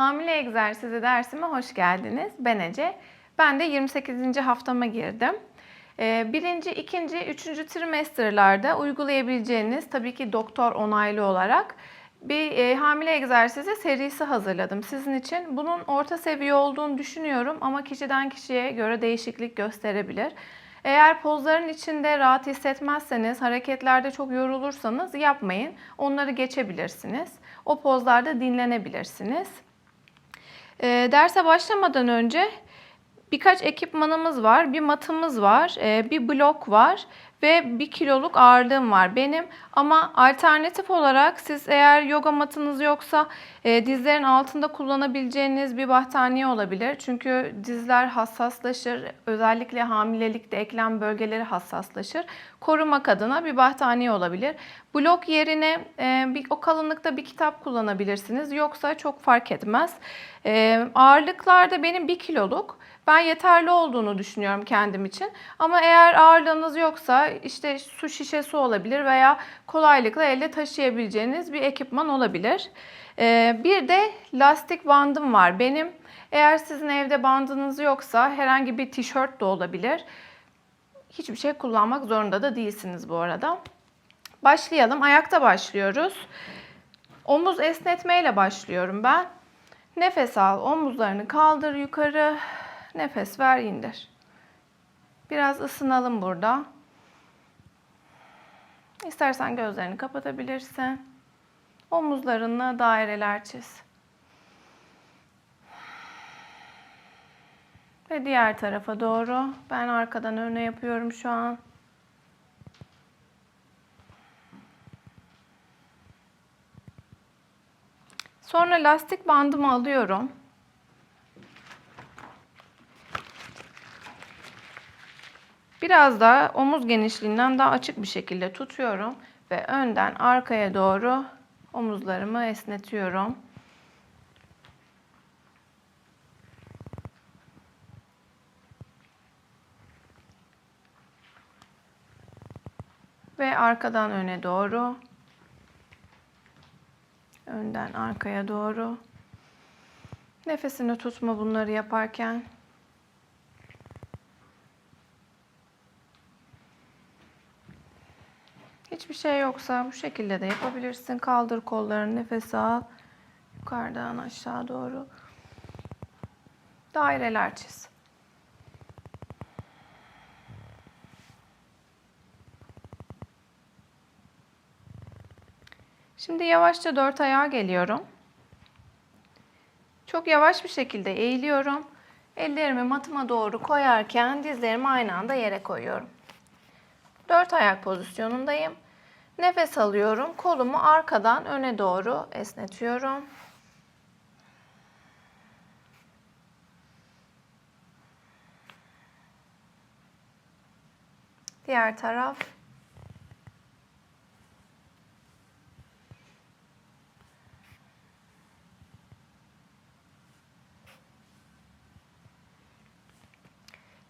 Hamile egzersizi dersime hoş geldiniz. Ben Ece. Ben de 28. haftama girdim. Ee, Birinci, ikinci, üçüncü trimesterlarda uygulayabileceğiniz tabii ki doktor onaylı olarak bir e, hamile egzersizi serisi hazırladım sizin için. Bunun orta seviye olduğunu düşünüyorum ama kişiden kişiye göre değişiklik gösterebilir. Eğer pozların içinde rahat hissetmezseniz, hareketlerde çok yorulursanız yapmayın. Onları geçebilirsiniz. O pozlarda dinlenebilirsiniz. E, derse başlamadan önce birkaç ekipmanımız var. Bir matımız var, e, bir blok var ve bir kiloluk ağırlığım var benim. Ama alternatif olarak siz eğer yoga matınız yoksa e, dizlerin altında kullanabileceğiniz bir battaniye olabilir. Çünkü dizler hassaslaşır. Özellikle hamilelikte eklem bölgeleri hassaslaşır. Korumak adına bir battaniye olabilir. Blok yerine e, bir, o kalınlıkta bir kitap kullanabilirsiniz. Yoksa çok fark etmez. E, ağırlıklarda benim 1 kiloluk. Ben yeterli olduğunu düşünüyorum kendim için. Ama eğer ağırlığınız yoksa işte su şişesi olabilir veya kolaylıkla elle taşıyabileceğiniz bir ekipman olabilir. Ee, bir de lastik bandım var benim. Eğer sizin evde bandınız yoksa herhangi bir tişört de olabilir. Hiçbir şey kullanmak zorunda da değilsiniz bu arada. Başlayalım. Ayakta başlıyoruz. Omuz esnetmeyle başlıyorum ben. Nefes al, omuzlarını kaldır yukarı. Nefes ver, indir. Biraz ısınalım burada. İstersen gözlerini kapatabilirsin. Omuzlarınla daireler çiz. Ve diğer tarafa doğru. Ben arkadan öne yapıyorum şu an. Sonra lastik bandımı alıyorum. Biraz da omuz genişliğinden daha açık bir şekilde tutuyorum ve önden arkaya doğru omuzlarımı esnetiyorum. Ve arkadan öne doğru. Önden arkaya doğru. Nefesini tutma bunları yaparken. Hiçbir şey yoksa bu şekilde de yapabilirsin. Kaldır kollarını, nefes al. Yukarıdan aşağı doğru. Daireler çiz. Şimdi yavaşça dört ayağa geliyorum. Çok yavaş bir şekilde eğiliyorum. Ellerimi matıma doğru koyarken dizlerimi aynı anda yere koyuyorum. Dört ayak pozisyonundayım. Nefes alıyorum. Kolumu arkadan öne doğru esnetiyorum. Diğer taraf.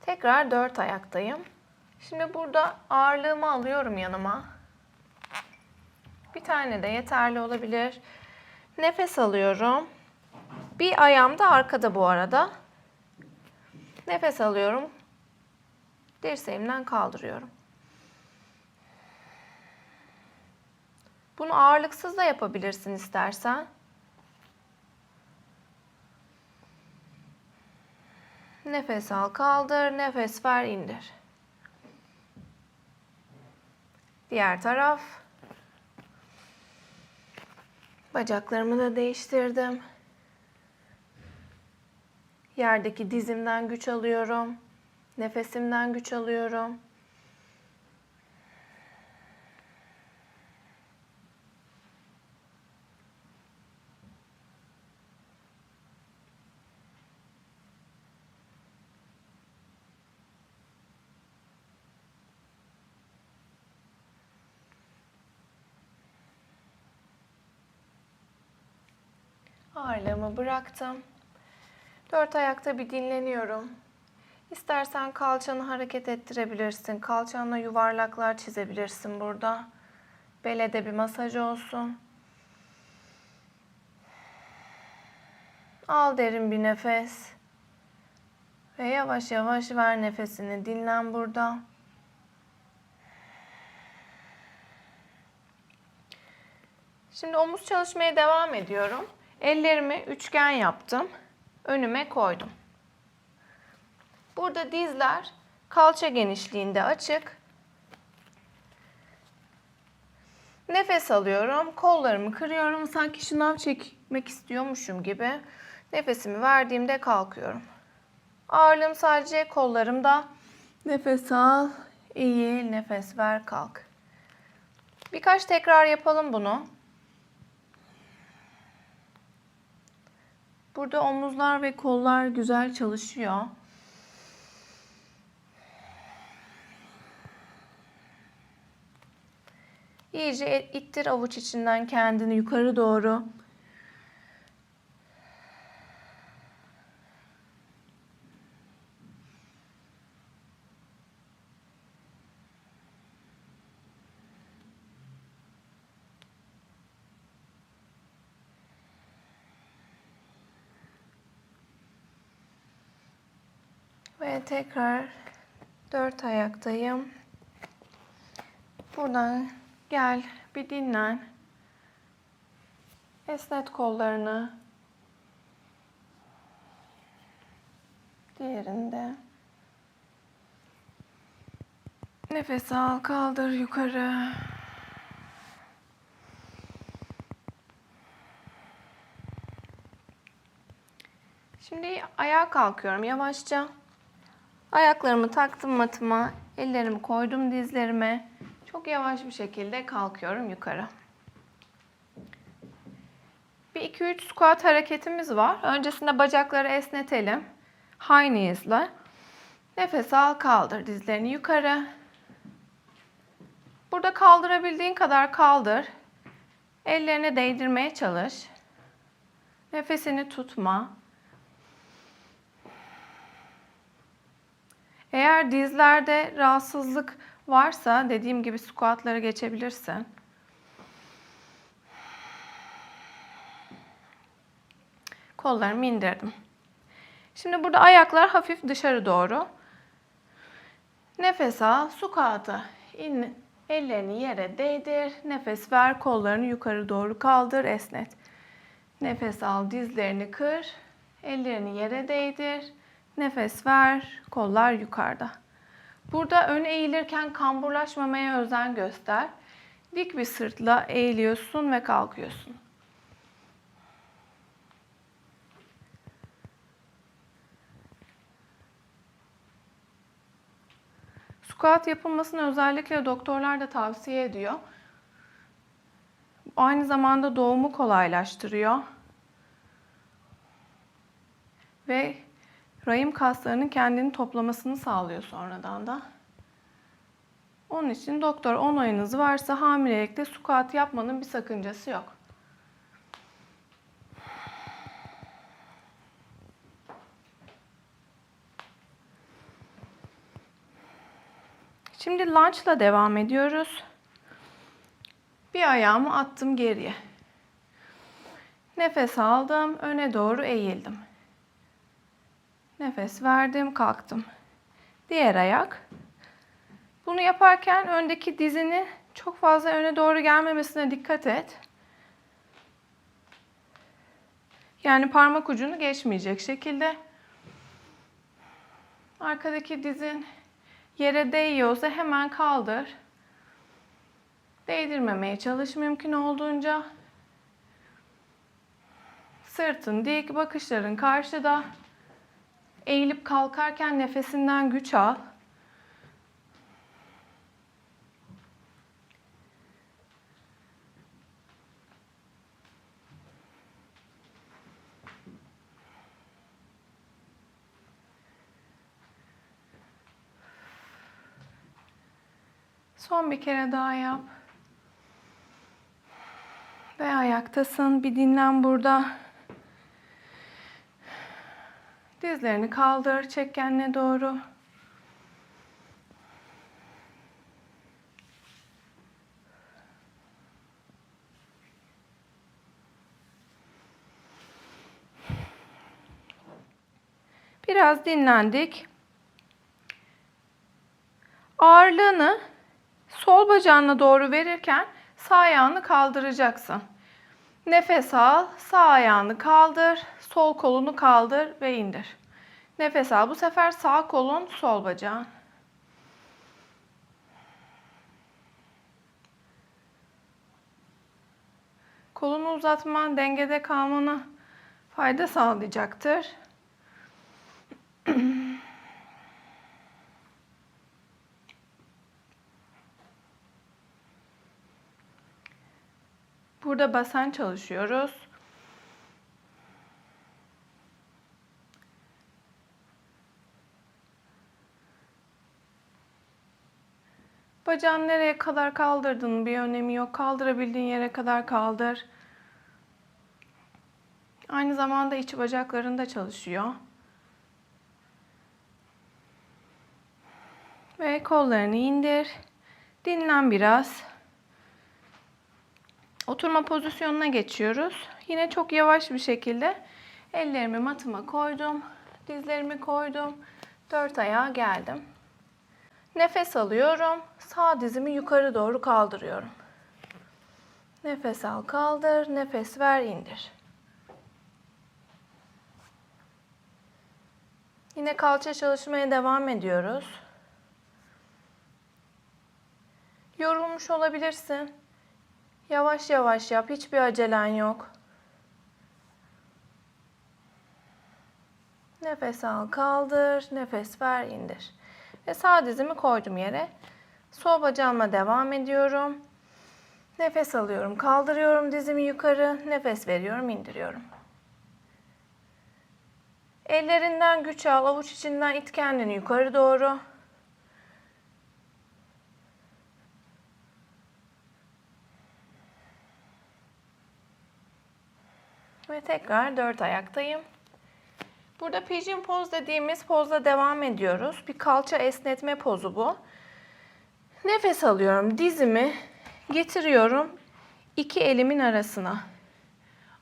Tekrar dört ayaktayım. Şimdi burada ağırlığımı alıyorum yanıma. Bir tane de yeterli olabilir. Nefes alıyorum. Bir ayağım da arkada bu arada. Nefes alıyorum. Dirseğimden kaldırıyorum. Bunu ağırlıksız da yapabilirsin istersen. Nefes al, kaldır, nefes ver, indir. Diğer taraf. Bacaklarımı da değiştirdim. Yerdeki dizimden güç alıyorum. Nefesimden güç alıyorum. Ağırlığımı bıraktım. Dört ayakta bir dinleniyorum. İstersen kalçanı hareket ettirebilirsin. Kalçanla yuvarlaklar çizebilirsin burada. Bele de bir masaj olsun. Al derin bir nefes. Ve yavaş yavaş ver nefesini. Dinlen burada. Şimdi omuz çalışmaya devam ediyorum. Ellerimi üçgen yaptım. Önüme koydum. Burada dizler kalça genişliğinde açık. Nefes alıyorum. Kollarımı kırıyorum. Sanki şınav çekmek istiyormuşum gibi. Nefesimi verdiğimde kalkıyorum. Ağırlığım sadece kollarımda. Nefes al, eğil, nefes ver, kalk. Birkaç tekrar yapalım bunu. Burada omuzlar ve kollar güzel çalışıyor. İyice ittir avuç içinden kendini yukarı doğru. Ve tekrar dört ayaktayım. Buradan gel bir dinlen. Esnet kollarını. Diğerinde. Nefes al, kaldır yukarı. Şimdi ayağa kalkıyorum yavaşça. Ayaklarımı taktım matıma, ellerimi koydum dizlerime. Çok yavaş bir şekilde kalkıyorum yukarı. Bir 2-3 squat hareketimiz var. Öncesinde bacakları esnetelim. High knees'la. Nefes al, kaldır dizlerini yukarı. Burada kaldırabildiğin kadar kaldır. Ellerini değdirmeye çalış. Nefesini tutma. Eğer dizlerde rahatsızlık varsa dediğim gibi squatlara geçebilirsin. Kollarımı indirdim. Şimdi burada ayaklar hafif dışarı doğru. Nefes al, squat'a in, ellerini yere değdir. Nefes ver, kollarını yukarı doğru kaldır, esnet. Nefes al, dizlerini kır, ellerini yere değdir. Nefes ver, kollar yukarıda. Burada ön eğilirken kamburlaşmamaya özen göster. Dik bir sırtla eğiliyorsun ve kalkıyorsun. Squat yapılmasını özellikle doktorlar da tavsiye ediyor. Aynı zamanda doğumu kolaylaştırıyor. Ve rahim kaslarının kendini toplamasını sağlıyor sonradan da. Onun için doktor onayınız varsa hamilelikte squat yapmanın bir sakıncası yok. Şimdi lunge'la devam ediyoruz. Bir ayağımı attım geriye. Nefes aldım, öne doğru eğildim. Nefes verdim, kalktım. Diğer ayak. Bunu yaparken öndeki dizini çok fazla öne doğru gelmemesine dikkat et. Yani parmak ucunu geçmeyecek şekilde. Arkadaki dizin yere değiyorsa hemen kaldır. Değdirmemeye çalış mümkün olduğunca. Sırtın dik, bakışların karşıda. Eğilip kalkarken nefesinden güç al. Son bir kere daha yap. Ve ayaktasın. Bir dinlen burada. Dizlerini kaldır, çek kendine doğru. Biraz dinlendik. Ağırlığını sol bacağına doğru verirken sağ ayağını kaldıracaksın. Nefes al, sağ ayağını kaldır, sol kolunu kaldır ve indir. Nefes al. Bu sefer sağ kolun, sol bacağın. Kolunu uzatman dengede kalmana fayda sağlayacaktır. Burada basen çalışıyoruz. Bacağını nereye kadar kaldırdığının bir önemi yok. Kaldırabildiğin yere kadar kaldır. Aynı zamanda iç bacaklarında çalışıyor. Ve kollarını indir. Dinlen biraz. Oturma pozisyonuna geçiyoruz. Yine çok yavaş bir şekilde ellerimi matıma koydum. Dizlerimi koydum. Dört ayağa geldim. Nefes alıyorum. Sağ dizimi yukarı doğru kaldırıyorum. Nefes al, kaldır. Nefes ver, indir. Yine kalça çalışmaya devam ediyoruz. Yorulmuş olabilirsin. Yavaş yavaş yap. Hiçbir acelen yok. Nefes al, kaldır. Nefes ver, indir. Ve sağ dizimi koydum yere. Sol bacağıma devam ediyorum. Nefes alıyorum, kaldırıyorum dizimi yukarı. Nefes veriyorum, indiriyorum. Ellerinden güç al, avuç içinden it kendini yukarı doğru. Ve tekrar dört ayaktayım. Burada pigeon poz dediğimiz pozla devam ediyoruz. Bir kalça esnetme pozu bu. Nefes alıyorum. Dizimi getiriyorum iki elimin arasına.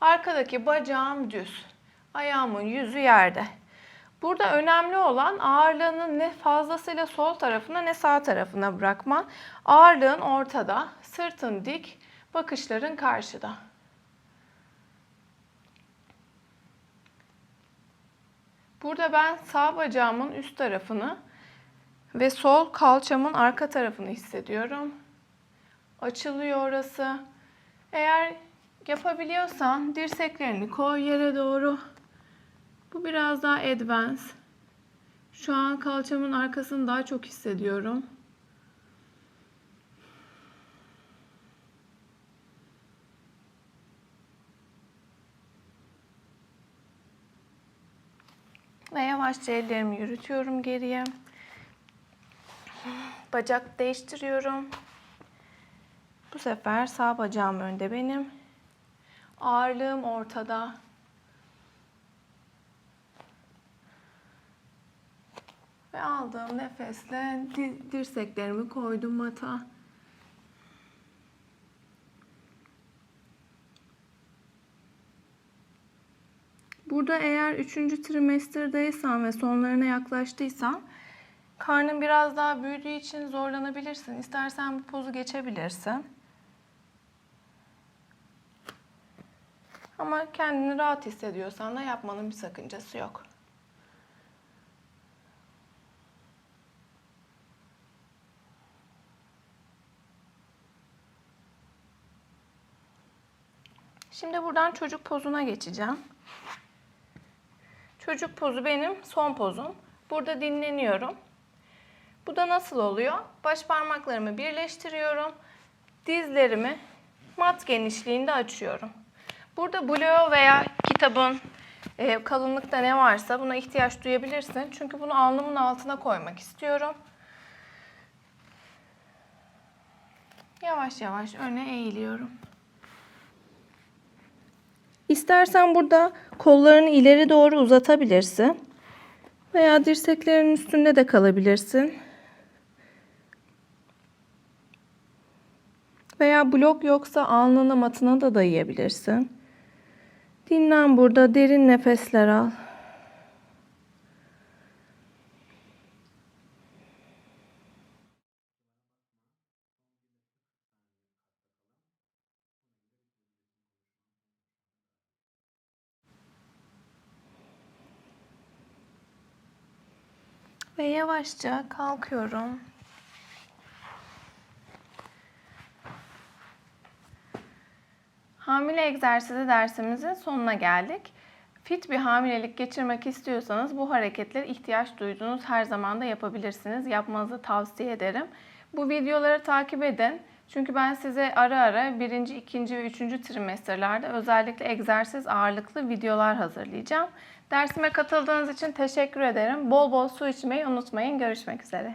Arkadaki bacağım düz. Ayağımın yüzü yerde. Burada önemli olan ağırlığını ne fazlasıyla sol tarafına ne sağ tarafına bırakman. Ağırlığın ortada, sırtın dik, bakışların karşıda. Burada ben sağ bacağımın üst tarafını ve sol kalçamın arka tarafını hissediyorum. Açılıyor orası. Eğer yapabiliyorsan dirseklerini koy yere doğru. Bu biraz daha advance. Şu an kalçamın arkasını daha çok hissediyorum. Ve yavaşça ellerimi yürütüyorum geriye. Bacak değiştiriyorum. Bu sefer sağ bacağım önde benim. Ağırlığım ortada. Ve aldığım nefesle di- dirseklerimi koydum mata. Burada eğer 3. trimesterdaysan ve sonlarına yaklaştıysan karnın biraz daha büyüdüğü için zorlanabilirsin. İstersen bu pozu geçebilirsin. Ama kendini rahat hissediyorsan da yapmanın bir sakıncası yok. Şimdi buradan çocuk pozuna geçeceğim. Çocuk pozu benim son pozum. Burada dinleniyorum. Bu da nasıl oluyor? Baş parmaklarımı birleştiriyorum. Dizlerimi mat genişliğinde açıyorum. Burada bloğu veya kitabın e, kalınlıkta ne varsa buna ihtiyaç duyabilirsin. Çünkü bunu alnımın altına koymak istiyorum. Yavaş yavaş öne eğiliyorum. İstersen burada kollarını ileri doğru uzatabilirsin. Veya dirseklerin üstünde de kalabilirsin. Veya blok yoksa alnına matına da dayayabilirsin. Dinlen burada derin nefesler al. Yavaşça kalkıyorum. Hamile egzersizi dersimizin sonuna geldik. Fit bir hamilelik geçirmek istiyorsanız bu hareketleri ihtiyaç duyduğunuz her zaman da yapabilirsiniz. Yapmanızı tavsiye ederim. Bu videoları takip edin. Çünkü ben size ara ara birinci, ikinci ve üçüncü trimesterlerde özellikle egzersiz ağırlıklı videolar hazırlayacağım. Dersime katıldığınız için teşekkür ederim. Bol bol su içmeyi unutmayın. Görüşmek üzere.